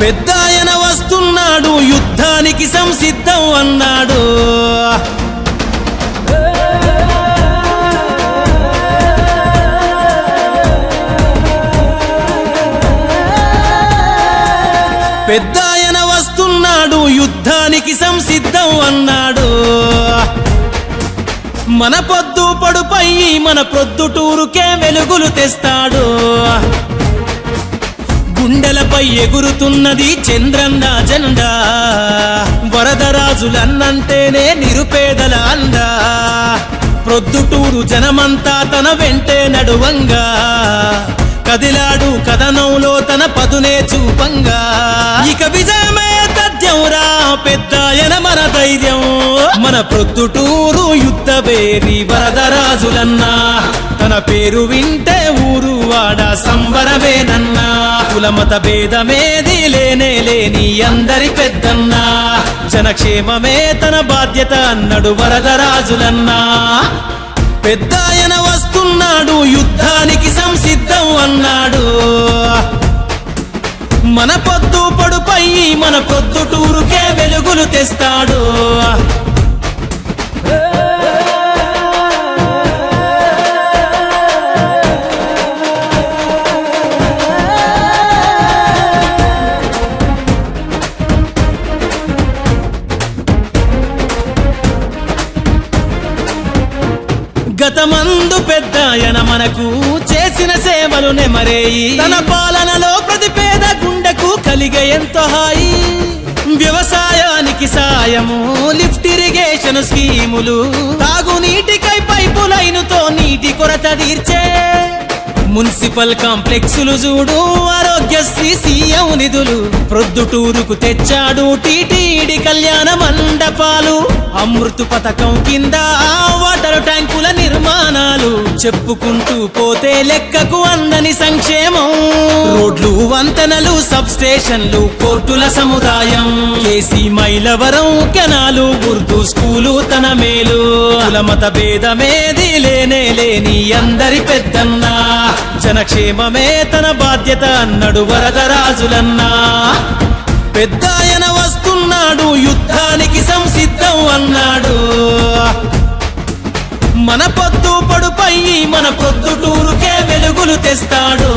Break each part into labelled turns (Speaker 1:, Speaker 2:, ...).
Speaker 1: పెద్దాయన వస్తున్నాడు యుద్ధానికి సంసిద్ధం అన్నాడు. పెద్దాయన వస్తున్నాడు యుద్ధానికి సంసిద్ధం అన్నాడు. మన పొద్దు పడుపై మన ప్రొద్దుటూరుకే వెలుగులు తెస్తాడు. గుండెలపై ఎగురుతున్నది చంద్రన్న జెండా వరదరాజులన్నంటేనే నిరుపేదల అందా ప్రొద్దుటూరు జనమంతా తన వెంటే నడువంగా. కదిలాడు కథనంలో తన పదునే చూపంగా. ఇక విజయమే తథ్యంరా పెద్దాయన మన ధైర్యం. మన ప్రొద్దుటూరు యుద్ధ బేరి వరదరాజులన్నా తన పేరు వింటే ఊరు వాడ సంబరమేనన్నా. కుల మత భేదమేది లేనే లేని అందరి పెద్దన్నా. జనక్షేమమే తన బాధ్యత అన్నడు వరదరాజులన్నా పెద్దాయన వస్తున్నాడు యుద్ధానికి సంసిద్ధం అన్నాడు. మన పొద్దు పడుపై మన పొద్దుటూరుకే వెలుగులు తెస్తాడు. గతమందు పెద్దాయన మనకు చేసిన సేవలు నెమరేయి. తన పాలనలో ప్రతి పేద గుండెకు కలిగే ఎంతో హాయి. వ్యవసాయానికి సాయము లిఫ్ట్ ఇరిగేషన్ స్కీములు తాగునీటికై పైపు లైనుతో నీటి కొరత తీర్చే. మున్సిపల్ కాంప్లెక్సులు చూడు ఆరోగ్యశ్రీ సీఎం నిధులు. ప్రొద్దుటూరుకు తెచ్చాడు టీటీడీ కళ్యాణ మండపాలు. అమృత పథకం కింద వాట చెప్పుకుంటూ పోతే లెక్కకు అందని సంక్షేమం. రోడ్లు వంతెనలు సబ్ స్టేషన్లు కోర్టుల సముదాయం. KC Mylavaram canal Urdu school తన మేలు. కులమత భేదమేది లేనే లేని అందరి పెద్దన్నా. జనక్షేమమే తన బాధ్యత అన్నడు వరదరాజులన్నా పెద్దాయన వస్తున్నాడు యుద్ధానికి సంసిద్ధం అన్నాడు. మన పొద్దు మన పొద్దుటూరుకే వెలుగులు తెస్తాడు.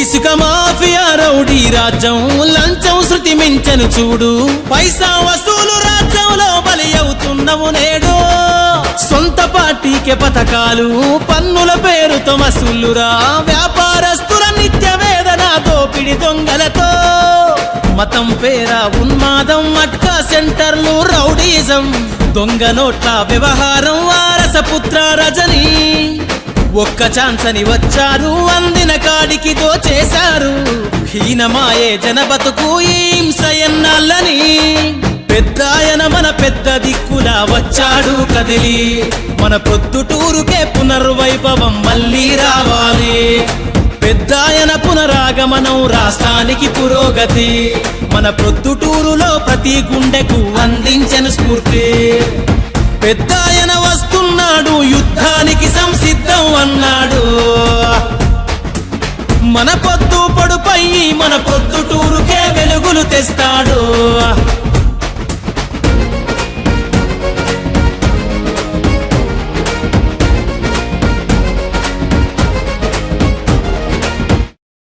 Speaker 1: ఇసుక మాఫియా రౌడీ రాజ్యం లంచం శృతి మించను చూడు. పైసా వసూలు రాజ్యంలో బలి అవుతున్నాము నేడు. సొంత పార్టీకే పథకాలు పన్నుల పేరుతో మసూలురా. వ్యాపారస్తుల నిత్య వేదన దోపిడి దొంగలతో. మతం పేర ఉన్మాదం అట్కా సెంటర్లు రౌడీజం. దొంగ నోట్ల వ్యవహారం వారసపుత్ర రజనీ. ఒక్క ఛాన్స్ అని వచ్చారు అందిన కాడికి దోచేశారు. హీనమాయే జన బతుకు ఈ పెద్దాయన మన పెద్ద దిక్కులా వచ్చాడు కదిలి. మన ప్రొద్దుటూరుకే పునర్వైభవం మళ్ళీ రావాలి. పెద్దాయన పునరాగమనం రాష్ట్రానికి పురోగతి. మన ప్రొద్దుటూరులో ప్రతి గుండెకు అందించను స్ఫూర్తి. పెద్దాయన వస్తున్నాడు యుద్ధానికి సంసిద్ధం అన్నాడు. మన పొద్దు పడుపై మన పొద్దుటూరుకే వెలుగులు తెస్తాడు.